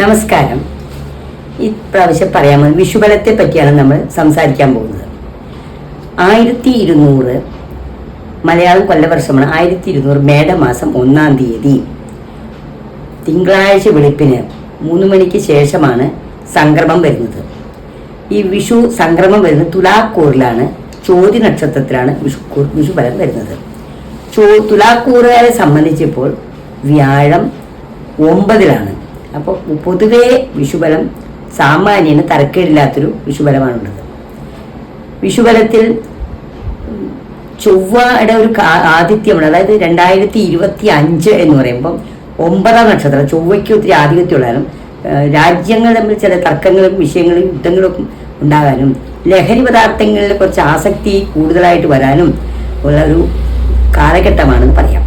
നമസ്കാരം. ഇപ്രാവശ്യം പോകുന്നത് വിഷുബലത്തെ പറ്റിയാണ് നമ്മൾ സംസാരിക്കാൻ പോകുന്നത്. ആയിരത്തി ഇരുന്നൂറ് മലയാളം കൊല്ലവർഷമാണ് ആയിരത്തി ഇരുന്നൂറ് മേടമാസം ഒന്നാം തീയതി. തിങ്കളാഴ്ച വെളുപ്പിന് മൂന്ന് മണിക്ക് ശേഷമാണ് സംക്രമം വരുന്നത്. ഈ വിഷു സംക്രമം വരുന്നത് തുലാക്കൂറിലാണ് ചോതി നക്ഷത്രത്തിലാണ് വിഷു വിഷുബലം വരുന്നത്. ചോ തുലാക്കൂറുകാരെ സംബന്ധിച്ചപ്പോൾ വ്യാഴം ഒമ്പതിലാണ്. അപ്പോൾ പൊതുവേ വിഷുബലം സാമാന്യന് തരക്കേടില്ലാത്തൊരു വിഷുബലമാണുള്ളത്. വിഷുബലത്തിൽ ചൊവ്വയുടെ ഒരു ആതിഥ്യമാണ് അതായത് രണ്ടായിരത്തി ഇരുപത്തി അഞ്ച് എന്ന് പറയുമ്പോൾ ഒമ്പതാം നക്ഷത്രം ചൊവ്വയ്ക്ക് ഒത്തിരി ആധിപത്യമുള്ളതും രാജ്യങ്ങൾ തമ്മിൽ ചില തർക്കങ്ങളും വിഷയങ്ങളും യുദ്ധങ്ങളും ഉണ്ടാകാനും ലഹരി പദാർത്ഥങ്ങളിൽ കുറച്ച് ആസക്തി കൂടുതലായിട്ട് വരാനും ഉള്ള ഒരു കാലഘട്ടമാണെന്ന് പറയാം.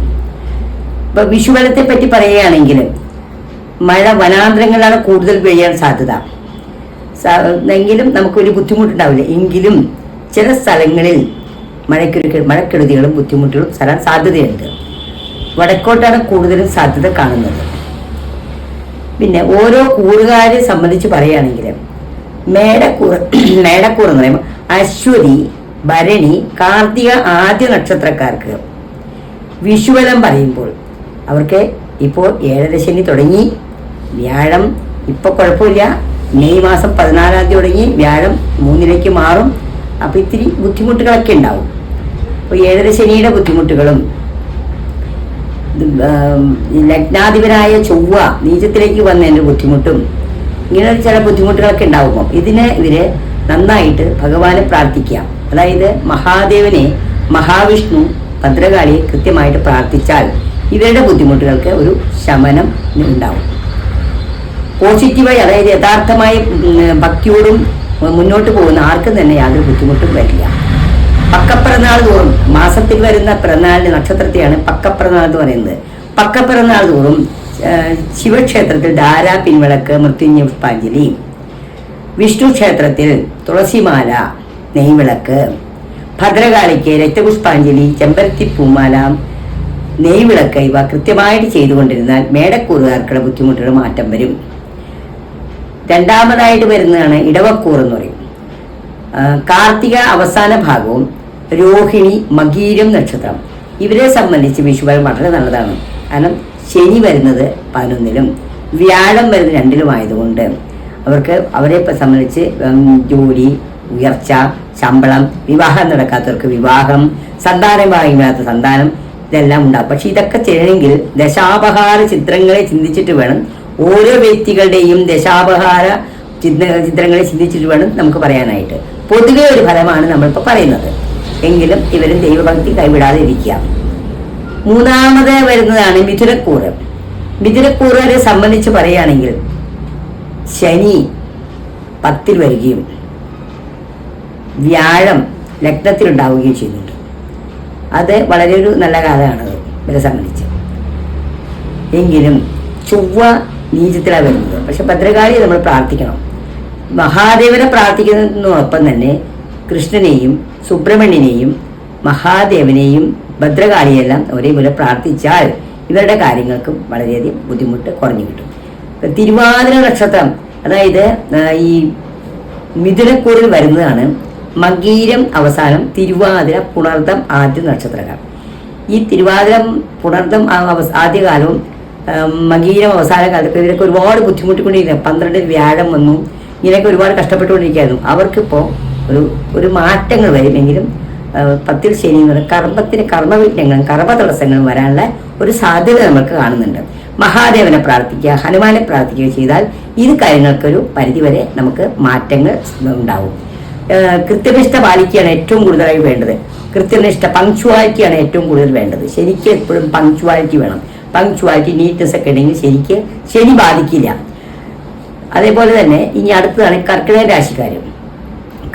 ഇപ്പൊ വിഷുബലത്തെ പറ്റി പറയുകയാണെങ്കിൽ മഴ വനാന്തരങ്ങളിലാണ് കൂടുതൽ പെയ്യാൻ സാധ്യത. എങ്കിലും നമുക്ക് വലിയ ബുദ്ധിമുട്ടുണ്ടാവില്ല. എങ്കിലും ചില സ്ഥലങ്ങളിൽ മഴയ്ക്കൊരു മഴക്കെടുതികളും ബുദ്ധിമുട്ടുകളും തരാൻ സാധ്യതയുണ്ട്. വടക്കോട്ടാണ് കൂടുതലും സാധ്യത കാണുന്നത്. പിന്നെ ഓരോ കൂറുകാരെ സംബന്ധിച്ച് പറയുകയാണെങ്കിൽ മേടക്കൂർ മേടക്കൂർ എന്ന് പറയുമ്പോൾ അശ്വതി ഭരണി കാർത്തിക ആദ്യ നക്ഷത്രക്കാർക്ക് വിഷുവലം പറയുമ്പോൾ അവർക്ക് ഇപ്പോൾ ഏഴര ശനി തുടങ്ങി. വ്യാഴം. ഇപ്പൊ കുഴപ്പമില്ല. മെയ് മാസം പതിനാലാം തീയതി തുടങ്ങി വ്യാഴം മൂന്നിലേക്ക് മാറും. അപ്പോൾ ഇത്തിരി ബുദ്ധിമുട്ടുകളൊക്കെ ഉണ്ടാവും. അപ്പോൾ ഏഴര ശനിയുടെ ബുദ്ധിമുട്ടുകളും. ലഗ്നാധിപനായ ചൊവ്വ നീചത്തിലേക്ക് വന്നതിന്റെ ബുദ്ധിമുട്ടും. ഇങ്ങനെ ചില ബുദ്ധിമുട്ടുകളൊക്കെ ഉണ്ടാവുമ്പോൾ ഇതിനെ ഇവർ നന്നായിട്ട് ഭഗവാനെ പ്രാർത്ഥിക്കാം അതായത് മഹാദേവനെ മഹാവിഷ്ണു ഭദ്രകാളിയെ കൃത്യമായിട്ട് പ്രാർത്ഥിച്ചാൽ ഇവരുടെ ബുദ്ധിമുട്ടുകൾക്ക് ഒരു ശമനം ഉണ്ടാവും. പോസിറ്റീവായി അതായത് യഥാർത്ഥമായി ഭക്തിയോടും മുന്നോട്ട് പോകുന്ന ആർക്കും തന്നെ യാതൊരു ബുദ്ധിമുട്ടും വരില്ല. പക്കപ്പിറന്നാൾ തോറും മാസത്തിൽ വരുന്ന പിറന്നാളിന്റെ നക്ഷത്രത്തെയാണ് പക്കപ്പിറന്നാൾ എന്ന് പറയുന്നത്. പക്കപ്പിറന്നാൾ തോറും ശിവക്ഷേത്രത്തിൽ ധാരാ പിൻവിളക്ക് മൃത്യുഞ്ജ പുഷ്പാഞ്ജലി വിഷ്ണു ക്ഷേത്രത്തിൽ തുളസിമാല നെയ്വിളക്ക്. ഭദ്രകാളിക്ക് രക്തപുഷ്പാഞ്ജലി ചെമ്പരത്തി പൂമാല നെയ്വിളക്ക് ഇവ കൃത്യമായിട്ട് ചെയ്തുകൊണ്ടിരുന്നാൽ മേടക്കൂറുകാർക്കുള്ള ബുദ്ധിമുട്ടുകൾ മാറ്റം വരും. രണ്ടാമതായിട്ട് വരുന്നതാണ് ഇടവക്കൂർ എന്ന് പറയും. കാർത്തിക അവസാന ഭാഗവും രോഹിണി മകീരം നക്ഷത്രം. ഇവരെ സംബന്ധിച്ച് വിഷുബലം വളരെ നല്ലതാണ്. കാരണം ശനി വരുന്നത് പതിനൊന്നിലും വ്യാഴം വരുന്നത് രണ്ടിലും ആയതുകൊണ്ട് അവർക്ക് അവരെ സംബന്ധിച്ച് ജോലി ഉയർച്ച ശമ്പളം വിവാഹം നടക്കാത്തവർക്ക് വിവാഹം സന്താനം വാങ്ങിക്കാത്ത സന്താനം ഇതെല്ലാം ഉണ്ടാകും പക്ഷെ ഇതൊക്കെ ചെയ്യണമെങ്കിൽ ദശാപഹാര ചിത്രങ്ങളെ ചിന്തിച്ചിട്ട് വേണം ഓരോ വ്യക്തികളുടെയും ദശാപഹാര ചിന്ത ചിത്രങ്ങളെ ചിന്തിച്ചിട്ട് വേണം നമുക്ക് പറയാനായിട്ട്. പൊതുവെ ഒരു ഫലമാണ് നമ്മളിപ്പോൾ പറയുന്നത്. എങ്കിലും ഇവരും ദൈവഭക്തി കൈവിടാതെ ഇരിക്കുക മൂന്നാമത് വരുന്നതാണ് മിഥുനക്കൂറ്. മിഥുനക്കൂറുകാരെ സംബന്ധിച്ച് പറയുകയാണെങ്കിൽ ശനി പത്തിൽ വരികയും വ്യാഴം ലഗ്നത്തിലുണ്ടാവുകയും ചെയ്യുന്നുണ്ട്. അത് വളരെ ഒരു നല്ല കാലമാണത് ഇവരെ സംബന്ധിച്ച്. എങ്കിലും ചൊവ്വ നീചത്തിലാണ് വരുന്നത് പക്ഷെ ഭദ്രകാളിയെ നമ്മൾ പ്രാർത്ഥിക്കണം. മഹാദേവനെ പ്രാർത്ഥിക്കുന്നതിനോടൊപ്പം തന്നെ കൃഷ്ണനെയും സുബ്രഹ്മണ്യനെയും മഹാദേവനെയും ഭദ്രകാളിയെല്ലാം ഒരേപോലെ പ്രാർത്ഥിച്ചാൽ ഇവരുടെ കാര്യങ്ങൾക്കും വളരെയധികം ബുദ്ധിമുട്ട് കുറഞ്ഞു കിട്ടും. തിരുവാതിര നക്ഷത്രം അതായത് ഈ മിഥുനക്കൂറിൽ വരുന്നതാണ് മകീരം അവസാനം തിരുവാതിര പുണർദം ആദ്യ നക്ഷത്രകാലം. ഈ തിരുവാതിര പുണർദം ആദ്യകാലവും മകീരം അവസാന കാലത്ത് ഇവരൊക്കെ ഒരുപാട് ബുദ്ധിമുട്ടിക്കൊണ്ടിരിക്കുന്നു. പന്ത്രണ്ടിൽ വ്യാഴം വന്നു. ഇങ്ങനെയൊക്കെ ഒരുപാട് കഷ്ടപ്പെട്ടുകൊണ്ടിരിക്കുകയായിരുന്നു. അവർക്കിപ്പോൾ ഒരു ഒരു മാറ്റങ്ങൾ വരുമെങ്കിലും പത്തിൽ ശനി എന്ന് പറയുന്നത് കർമ്മത്തിന് കർമ്മവിഘ്നങ്ങളും കർമ്മ തടസ്സങ്ങളും വരാനുള്ള ഒരു സാധ്യത നമുക്ക് കാണുന്നുണ്ട്. മഹാദേവനെ പ്രാർത്ഥിക്കുക ഹനുമാനെ പ്രാർത്ഥിക്കുക ചെയ്താൽ ഇത് കാര്യങ്ങൾക്കൊരു പരിധിവരെ നമുക്ക് മാറ്റങ്ങൾ ഉണ്ടാവും. കൃത്യനിഷ്ഠ പാലിക്കുകയാണ് ഏറ്റവും കൂടുതലായി വേണ്ടത്. കൃത്യനിഷ്ഠ പങ്ക്ച്വാലിറ്റിയാണ് ഏറ്റവും കൂടുതൽ വേണ്ടത്. ശരിക്കും എപ്പോഴും പങ്ക്ച്വാലിറ്റി വേണം. പങ്ക്ച്വാലിറ്റി നീറ്റ്നെസ് ഒക്കെ ഉണ്ടെങ്കിൽ ശരിക്ക് ശനി ബാധിക്കില്ല. അതേപോലെ തന്നെ ഇനി അടുത്തതാണ് കർക്കിടക രാശിക്കാർ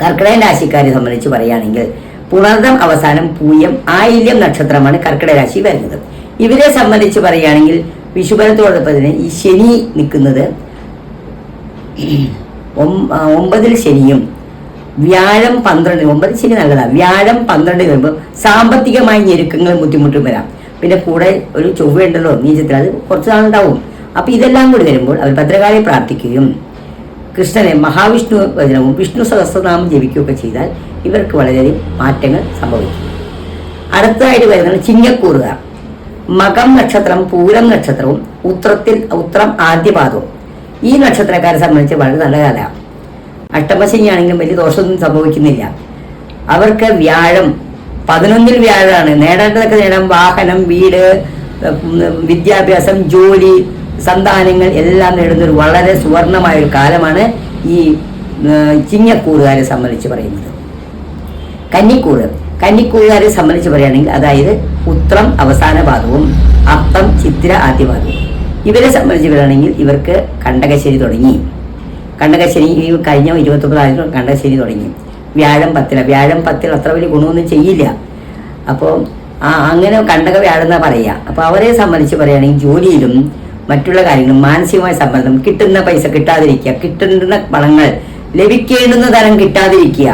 കർക്കിടക രാശിക്കാരെ സംബന്ധിച്ച് പറയുകയാണെങ്കിൽ പുണർദം അവസാനം പൂയം ആയില്യം നക്ഷത്രമാണ് കർക്കിടക രാശി വരുന്നത്. ഇവരെ സംബന്ധിച്ച് പറയുകയാണെങ്കിൽ വിഷുബലത്തോടൊപ്പം തന്നെ ഈ ശനി നിൽക്കുന്നത് ഒമ്പതിൽ ശനിയും വ്യാഴം പന്ത്രണ്ട് ഒമ്പത് ശനി നല്ലതാണ് വ്യാഴം പന്ത്രണ്ട് വരുമ്പോൾ സാമ്പത്തികമായ ഞെരുക്കങ്ങളും ബുദ്ധിമുട്ടും വരാം. പിന്നെ കൂടെ ഒരു ചൊവ്വയുണ്ടല്ലോ നീചത്തിൽ അത് കുറച്ച് നാളുണ്ടാവും. അപ്പോൾ ഇതെല്ലാം കൂടി വരുമ്പോൾ അവർ ഭദ്രകാളി പ്രാർത്ഥിക്കുകയും കൃഷ്ണനെ മഹാവിഷ്ണു വചനവും വിഷ്ണു സഹസ്രനാമം ജപിക്കുകയൊക്കെ ചെയ്താൽ ഇവർക്ക് വളരെയധികം മാറ്റങ്ങൾ സംഭവിക്കും. അടുത്തതായിട്ട് വരുന്നത് ചിങ്ങക്കൂറുകാർ മകം നക്ഷത്രം പൂരം നക്ഷത്രവും ഉത്രത്തിൽ ഉത്രം ആദ്യപാദവും. ഈ നക്ഷത്രക്കാരെ സംബന്ധിച്ച് വളരെ നല്ല കാലമാണ് അഷ്ടമശനിയാണെങ്കിലും വലിയ ദോഷമൊന്നും സംഭവിക്കുന്നില്ല. അവർക്ക് വ്യാഴം പതിനൊന്നിൽ വ്യാഴമാണ്. നേടേണ്ടതൊക്കെ നേടാം. വാഹനം വീട് വിദ്യാഭ്യാസം ജോലി സന്താനങ്ങൾ എല്ലാം നേടുന്ന ഒരു വളരെ സുവർണമായ ഒരു കാലമാണ് ഈ ചിങ്ങക്കൂറുകാരെ സംബന്ധിച്ച് പറയുന്നത്. കന്നിക്കൂറ്. കന്നിക്കൂറുകാരെ സംബന്ധിച്ച് പറയുകയാണെങ്കിൽ അതായത് ഉത്രം അവസാന പാദവും അത്തം ചിത്ര ആദ്യപാദവും ഇവരെ സംബന്ധിച്ച് പറയുകയാണെങ്കിൽ ഇവർക്ക് കണ്ടകശ്ശേരി തുടങ്ങി. കണ്ടകശ്ശേരി ഈ കഴിഞ്ഞ ഇരുപത്തൊമ്പതായിരം കണ്ടകശ്ശേരി തുടങ്ങി. വ്യാഴം പത്തില. വ്യാഴം പത്തിൽ അത്ര വലിയ ഗുണമൊന്നും ചെയ്യില്ല. അപ്പോൾ ആ അങ്ങനെ കണ്ടക വ്യാഴം എന്നാ പറയുക. അപ്പോൾ അവരെ സംബന്ധിച്ച് പറയുകയാണെങ്കിൽ ജോലിയിലും മറ്റുള്ള കാര്യങ്ങളും മാനസികമായ സമ്മർദ്ദം കിട്ടുന്ന പൈസ കിട്ടാതിരിക്കുക കിട്ടുന്ന പണങ്ങൾ ലഭിക്കേണ്ടുന്ന തരം കിട്ടാതിരിക്കുക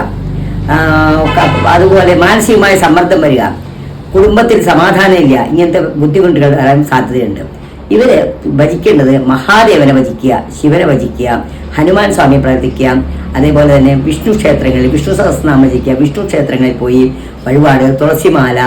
അതുപോലെ മാനസികമായ സമ്മർദ്ദം വരിക കുടുംബത്തിൽ സമാധാനമില്ല ഇങ്ങനത്തെ ബുദ്ധിമുട്ടുകൾ വരാൻ സാധ്യതയുണ്ട്. ഇവർ ഭജിക്കേണ്ടത് മഹാദേവനെ ഭജിക്കുക ശിവനെ ഭജിക്കുക ഹനുമാൻ സ്വാമിയെ പ്രാർത്ഥിക്കുക അതേപോലെ തന്നെ വിഷ്ണു ക്ഷേത്രങ്ങളിൽ വിഷ്ണു സഹസ്രനാമം ഭജിക്കുക വിഷ്ണു ക്ഷേത്രങ്ങളിൽ പോയി വഴിപാട് തുളസിമാല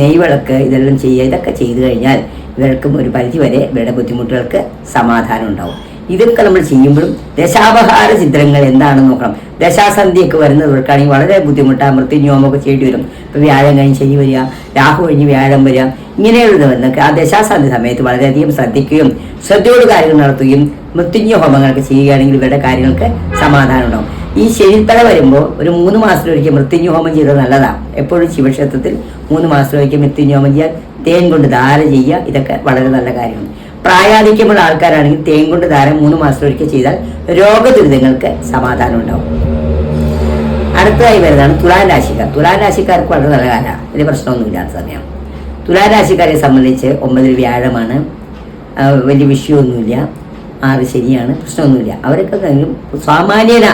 നെയ്വിളക്ക് ഇതെല്ലാം ചെയ്യുക ഇതൊക്കെ ചെയ്തു കഴിഞ്ഞാൽ ഇവർക്കും ഒരു പരിധിവരെ ഇവരുടെ ബുദ്ധിമുട്ടുകൾക്ക് സമാധാനം ഉണ്ടാവും. ഇതൊക്കെ നമ്മൾ ചെയ്യുമ്പോഴും ദശാപഹാര ചിത്രങ്ങൾ എന്താണെന്ന് നോക്കണം. ദശാസന്ധിയൊക്കെ വരുന്നവർക്കാണെങ്കിൽ വളരെ ബുദ്ധിമുട്ടാണ് മൃത്യുന്യോമൊക്കെ ചെയ്യേണ്ടി വരും. ഇപ്പം വ്യാഴം കഴിഞ്ഞ് ശനി വരിക രാഹു കഴിഞ്ഞ് വ്യാഴം വരിക ഇങ്ങനെയുള്ളതൊക്കെ ആ ദശാസന്ധി സമയത്ത് വളരെയധികം ശ്രദ്ധിക്കുകയും ശ്രദ്ധയോട് കാര്യങ്ങൾ നടത്തുകയും മൃത്യുഞ്ജ ഹോമങ്ങളൊക്കെ ചെയ്യുകയാണെങ്കിൽ ഇവരുടെ കാര്യങ്ങൾക്ക് സമാധാനം ഉണ്ടാവും. ഈ ശനിത്തല വരുമ്പോൾ ഒരു മൂന്ന് മാസത്തിലൊരിക്കൽ മൃത്യുഞ്ജ ഹോമം ചെയ്തത് നല്ലതാണ് എപ്പോഴും ശിവക്ഷേത്രത്തിൽ മൂന്ന് മാസത്തിലൊരിക്കൽ മൃത്യുഞ്ജ ഹോമം ചെയ്യാൻ തേൻ കൊണ്ട് ധാര ചെയ്യുക ഇതൊക്കെ വളരെ നല്ല കാര്യമാണ്. പ്രായാധിക്യമുള്ള ആൾക്കാരാണെങ്കിൽ തേൻ കൊണ്ട് ധാരം മൂന്ന് മാസം ഒരിക്കൽ ചെയ്താൽ രോഗദുരിതങ്ങൾക്ക് സമാധാനം ഉണ്ടാവും അടുത്തതായി വരുന്നതാണ് തുലാൻ രാശിക്കാർ. തുലാൻ രാശിക്കാർക്ക് വളരെ നല്ല കാലമാണ് വലിയ പ്രശ്നമൊന്നുമില്ലാത്ത സമയം. തുലാൻ രാശിക്കാരെ സംബന്ധിച്ച് ഒമ്പതിൽ വ്യാഴമാണ്. വലിയ വിഷയമൊന്നുമില്ല. ആറ് ശരിയാണ് പ്രശ്നമൊന്നുമില്ല. അവരൊക്കെ സാമാന്യന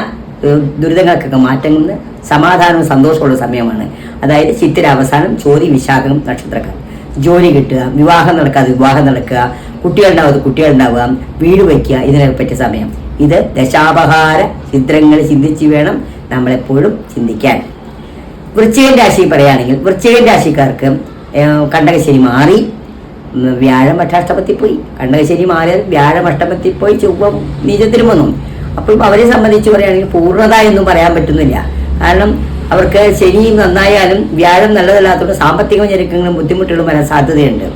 ദുരിതങ്ങൾക്കൊക്കെ മാറ്റങ്ങൾ സമാധാനവും സന്തോഷമുള്ള സമയമാണ്. അതായത് ചിത്തിര അവസാനം ചോതി വിശാഖം നക്ഷത്രക്കാർ. ജോലി കിട്ടുക വിവാഹം നടക്കാതെ വിവാഹം നടക്കുക കുട്ടികളുണ്ടാവാതെ കുട്ടികളുണ്ടാവുക വീട് വയ്ക്കുക ഇതിനൊക്കെ പറ്റിയ സമയം. ഇത് ദശാപഹാര ചിത്രങ്ങൾ ചിന്തിച്ച് വേണം നമ്മളെപ്പോഴും ചിന്തിക്കാൻ. വൃശ്ചിക രാശി പറയുകയാണെങ്കിൽ വൃശ്ചിക രാശിക്കാർക്ക് കണ്ടകശ്ശേരി മാറി വ്യാഴം അഷ്ടമത്തിൽ പോയി. കണ്ടകശ്ശേരി മാറിയാൽ വ്യാഴം അഷ്ടമത്തിൽ പോയി ചൊവ്വ നീചത്തിനും വന്നു. അപ്പോൾ അവരെ സംബന്ധിച്ച് പറയുകയാണെങ്കിൽ പൂർണത എന്നും പറയാൻ പറ്റുന്നില്ല. കാരണം അവർക്ക് ശനി നന്നായാലും വ്യാഴം നല്ലതല്ലാത്തതുകൊണ്ട് സാമ്പത്തിക ഞെരുക്കങ്ങളും ബുദ്ധിമുട്ടുകളും വരാൻ സാധ്യതയുണ്ട്.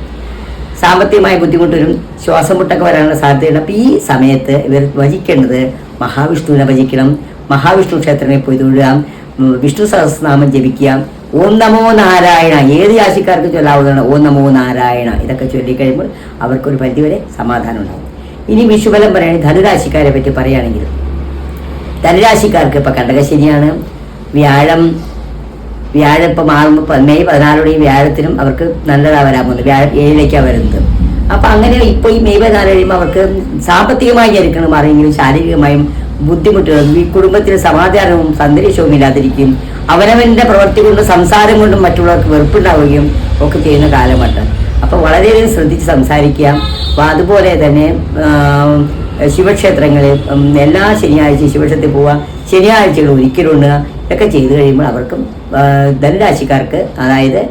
സാമ്പത്തികമായ ബുദ്ധിമുട്ടിലും ശ്വാസം മുട്ടൊക്കെ വരാനുള്ള സാധ്യതയുണ്ട്. അപ്പോൾ ഈ സമയത്ത് ഇവർ ഭജിക്കേണ്ടത് മഹാവിഷ്ണുവിനെ ഭജിക്കണം. മഹാവിഷ്ണു ക്ഷേത്രങ്ങളിൽ പോയി തൊഴുകാം. വിഷ്ണു സഹസ്രനാമം ജപിക്കുക. ഓം നമോ നാരായണ. ഏത് രാശിക്കാർക്ക് ചൊല്ലാവുന്നതാണ് ഓം നമോ നാരായണ. ഇതൊക്കെ ചൊല്ലിക്കഴിയുമ്പോൾ അവർക്കൊരു പരിധിവരെ സമാധാനം ഉണ്ടാകും ഇനി വിഷുബലം പറയുകയാണെങ്കിൽ ധനുരാശിക്കാരെ പറ്റി പറയുകയാണെങ്കിൽ ധനുരാശിക്കാർക്ക് ഇപ്പം കണ്ടകശനിയാണ് വ്യാഴം വ്യാഴം ഇപ്പൊ മാറുമ്പോൾ പ- മെയ് പതിനാലോടെ ഈ വ്യാഴത്തിനും അവർക്ക് നല്ലതാ വരാൻ പോകുന്നത്. വ്യാഴം ഏഴിലേക്കാണ് വരുന്നത്. അപ്പം അങ്ങനെ ഇപ്പോൾ ഈ മെയ് പതിനാല് കഴിയുമ്പോൾ അവർക്ക് സാമ്പത്തികമായി ഞെരുക്കണം അറിയെങ്കിലും ശാരീരികമായും ബുദ്ധിമുട്ടുകളും ഈ കുടുംബത്തിന് സമാധാനവും സന്തരീക്ഷവും ഇല്ലാതിരിക്കും അവനവന്റെ പ്രവൃത്തി കൊണ്ടും സംസാരം കൊണ്ടും മറ്റുള്ളവർക്ക് വെറുപ്പുണ്ടാവുകയും ഒക്കെ ചെയ്യുന്ന കാലമാണ് അപ്പോൾ വളരെയധികം ശ്രദ്ധിച്ച് സംസാരിക്കുക. അപ്പോൾ അതുപോലെ തന്നെ ശിവക്ഷേത്രങ്ങളിൽ എല്ലാ ശനിയാഴ്ചയും ശിവക്ഷേത്രത്തിൽ പോവുക. ശനിയാഴ്ചകൾ ഒരിക്കലുണ്ട് ഇതൊക്കെ ചെയ്തു കഴിയുമ്പോൾ അവർക്കും ധനുരാശിക്കാർക്ക് അതായത്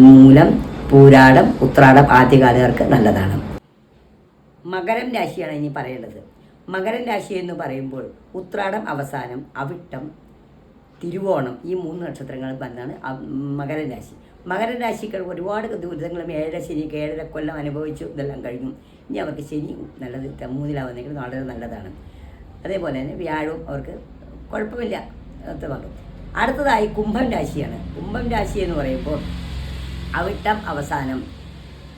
മൂലം പൂരാടം ഉത്രാടം ആദ്യകാലുകാർക്ക് നല്ലതാണ്. മകരം രാശിയാണ് ഇനി പറയേണ്ടത്. മകരം രാശി എന്ന് പറയുമ്പോൾ ഉത്രാടം അവസാനം അവിട്ടം തിരുവോണം ഈ മൂന്ന് നക്ഷത്രങ്ങൾ വന്നാണ് മകരം രാശി. മകരം രാശികൾ ഒരുപാട് ദുരിതങ്ങളും ഏഴര ശനി ഏഴര കൊല്ലം അനുഭവിച്ചു ഇതെല്ലാം കഴിഞ്ഞു. ഇനി അവർക്ക് ശനി നല്ലത് മൂന്നിലാവുന്നെങ്കിൽ വളരെ നല്ലതാണ്. അതേപോലെ തന്നെ വ്യാഴവും അവർക്ക് കുഴപ്പമില്ല. അത്രമാകും അടുത്തതായി കുംഭം രാശിയാണ്. കുംഭം രാശി എന്ന് പറയുമ്പോൾ അവിട്ടം അവസാനം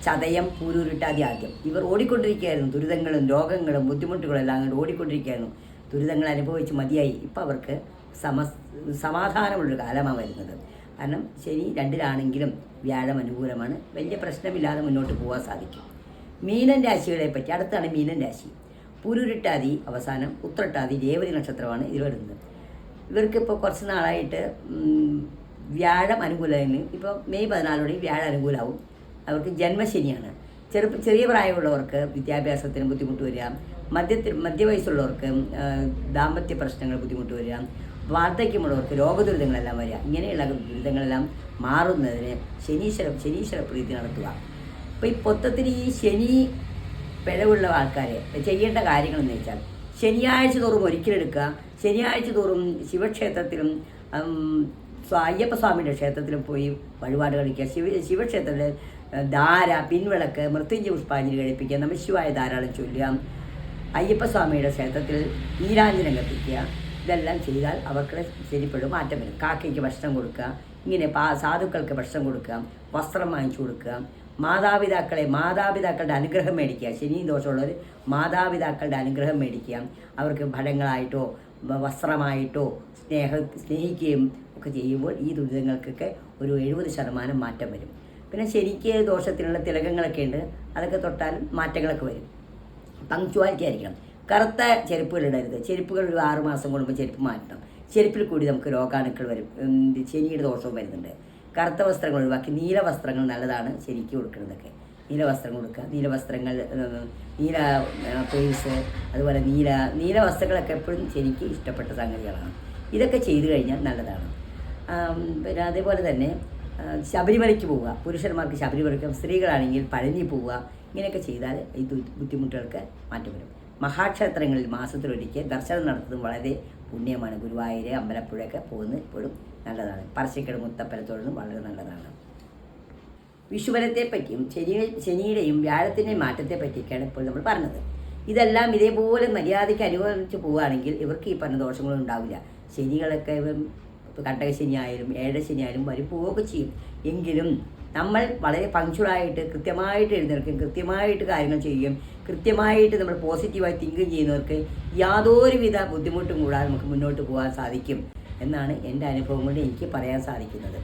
ചതയം പൂരൂരിട്ടാതി ആദ്യം. ഇവർ ഓടിക്കൊണ്ടിരിക്കുകയായിരുന്നു. ദുരിതങ്ങളും രോഗങ്ങളും ബുദ്ധിമുട്ടുകളും എല്ലാം അങ്ങോട്ട് ഓടിക്കൊണ്ടിരിക്കുകയായിരുന്നു. ദുരിതങ്ങൾ അനുഭവിച്ച് മതിയായി. ഇപ്പം അവർക്ക് സമ സമാധാനമുള്ളൊരു കാലമാണ് വരുന്നത്. കാരണം ശനി രണ്ടിലാണെങ്കിലും വ്യാഴം അനുകൂലമാണ്. വലിയ പ്രശ്നമില്ലാതെ മുന്നോട്ട് പോകാൻ സാധിക്കും. മീനൻ രാശികളെ പറ്റി അടുത്താണ് മീനൻ രാശി. പുരുരിട്ടാതി അവസാനം ഉത്രട്ടാതി രേവതി നക്ഷത്രമാണ് ഇതിൽ വരുന്നത്. ഇവർക്ക് ഇപ്പോൾ കുറച്ച് നാളായിട്ട് വ്യാഴം അനുകൂലമായിരുന്നു. ഇപ്പോൾ മെയ് പതിനാലോടെ വ്യാഴം അനുകൂലമാവും. അവർക്ക് ജന്മശനിയാണ് ചെറുപ്പ ചെറിയ പ്രായമുള്ളവർക്ക് വിദ്യാഭ്യാസത്തിന് ബുദ്ധിമുട്ട് വരിക. മധ്യത്തിൽ മധ്യവയസ്സുള്ളവർക്ക് ദാമ്പത്യ പ്രശ്നങ്ങൾ ബുദ്ധിമുട്ട് വരിക. വാർദ്ധക്യമുള്ളവർക്ക് രോഗദുരിതങ്ങളെല്ലാം വരിക. ഇങ്ങനെയുള്ള ദുരിതങ്ങളെല്ലാം മാറുന്നതിന് ശനീശ്വര ശനീശ്വര പ്രീതി നടത്തുക. അപ്പോൾ ഈ പൊത്തത്തിന് ഈ ശനി പിഴവുള്ള ആൾക്കാരെ ചെയ്യേണ്ട കാര്യങ്ങളെന്ന് വെച്ചാൽ ശനിയാഴ്ച തോറും ഒരിക്കലെടുക്കുക. ശനിയാഴ്ച തോറും ശിവക്ഷേത്രത്തിലും അയ്യപ്പ സ്വാമിയുടെ ക്ഷേത്രത്തിലും പോയി വഴിപാട് കളിക്കുക ശിവ ശിവക്ഷേത്രത്തിൽ ധാര പിൻവിളക്ക് മൃത്യുഞ്ജ പുഷ്പാഞ്ജലി കഴിപ്പിക്കുക. നമശിവായ ധാരാളം ചൊല്ലുക. അയ്യപ്പസ്വാമിയുടെ ക്ഷേത്രത്തിൽ നീരാഞ്ജനം കത്തിക്കുക. ഇതെല്ലാം ചെയ്താൽ അവർക്ക് ശരിപ്പെടും. മാറ്റം വരും. കാക്കയ്ക്ക് ഭക്ഷണം കൊടുക്കുക. ഇങ്ങനെ പാ സാധുക്കൾക്ക് ഭക്ഷണം കൊടുക്കുക. വസ്ത്രം വാങ്ങിച്ചു കൊടുക്കുക. മാതാപിതാക്കളെ മാതാപിതാക്കളുടെ അനുഗ്രഹം മേടിക്കുക. ശനി ദോഷമുള്ളവർ മാതാപിതാക്കളുടെ അനുഗ്രഹം മേടിക്കുക. അവർക്ക് ഫലങ്ങളായിട്ടോ വസ്ത്രമായിട്ടോ സ്നേഹ സ്നേഹിക്കുകയും ഒക്കെ ചെയ്യുമ്പോൾ ഈ ദുരിതങ്ങൾക്കൊക്കെ ഒരു എഴുപത് ശതമാനം മാറ്റം വരും. പിന്നെ ശനിക്ക് ദോഷത്തിനുള്ള തിലകങ്ങളൊക്കെ ഉണ്ട്. അതൊക്കെ തൊട്ടാലും മാറ്റങ്ങളൊക്കെ വരും. പങ്ക്ച്വാലിറ്റി ആയിരിക്കണം. കറുത്ത ചെരുപ്പുകൾ ഇടരുത്. ചെരുപ്പുകൾ ഒരു ആറുമാസം കൂടുമ്പോൾ ചെരുപ്പ് മാറ്റണം. ചെരുപ്പിൽ കൂടി നമുക്ക് രോഗാണുക്കൾ വരും. ശനിയുടെ ദോഷവും വരുന്നുണ്ട്. കറുത്ത വസ്ത്രങ്ങൾ ഒഴിവാക്കി. നീല വസ്ത്രങ്ങൾ നല്ലതാണ് ശരിക്കും കൊടുക്കുന്നതൊക്കെ നീല വസ്ത്രം കൊടുക്കുക നീല വസ്ത്രങ്ങൾ നീല പേഴ്സ് അതുപോലെ നീല നീല വസ്ത്രങ്ങളൊക്കെ എപ്പോഴും ശരിക്ക് ഇഷ്ടപ്പെട്ട സംഗതികളാണ്. ഇതൊക്കെ ചെയ്തു കഴിഞ്ഞാൽ നല്ലതാണ്. പിന്നെ അതേപോലെ തന്നെ ശബരിമലയ്ക്ക് പോവുക. പുരുഷന്മാർക്ക് ശബരിമലയ്ക്ക് സ്ത്രീകളാണെങ്കിൽ പഴനി പോവുക. ഇങ്ങനെയൊക്കെ ചെയ്താൽ ഈ ബുദ്ധിമുട്ടുകൾക്ക് മാറ്റം വരും. മഹാക്ഷേത്രങ്ങളിൽ മാസത്തിലൊരിക്കൽ ദർശനം നടത്തുന്നതും വളരെ പുണ്യമാണ്. ഗുരുവായൂർ അമ്പലപ്പുഴയൊക്കെ പോകുന്നത് എപ്പോഴും നല്ലതാണ്. പറശ്ശിക്കട് മുത്തപ്പലത്തോടും വളരെ നല്ലതാണ്. വിഷുവരത്തെപ്പറ്റിയും ശനി ശനിയുടെയും വ്യാഴത്തിന്റെയും മാറ്റത്തെ പറ്റിയൊക്കെയാണ് ഇപ്പോൾ നമ്മൾ പറഞ്ഞത്. ഇതെല്ലാം ഇതേപോലെ മര്യാദയ്ക്ക് അനുഭവിച്ച് പോവുകയാണെങ്കിൽ ഇവർക്ക് ഈ പറഞ്ഞ ദോഷങ്ങളും ഉണ്ടാവില്ല. ശനികളൊക്കെ ഇവൻ കണ്ടക ശനിയായാലും ഏഴ ശനിയായാലും വരും പോവുകയൊക്കെ ചെയ്യും. എങ്കിലും നമ്മൾ വളരെ പങ്ക്ച്വലായിട്ട് കൃത്യമായിട്ട് എഴുന്നേൽക്കും കൃത്യമായിട്ട് കാര്യങ്ങൾ ചെയ്യും കൃത്യമായിട്ട് നമ്മൾ പോസിറ്റീവായി തിങ്ക് ചെയ്യുന്നവർക്ക് യാതൊരുവിധ ബുദ്ധിമുട്ടും കൂടാതെ നമുക്ക് മുന്നോട്ട് പോകാൻ സാധിക്കും. എന്നാണ് എന്റെ അനുഭവം കൊണ്ട് എനിക്ക് പറയാൻ സാധിക്കുന്നത്.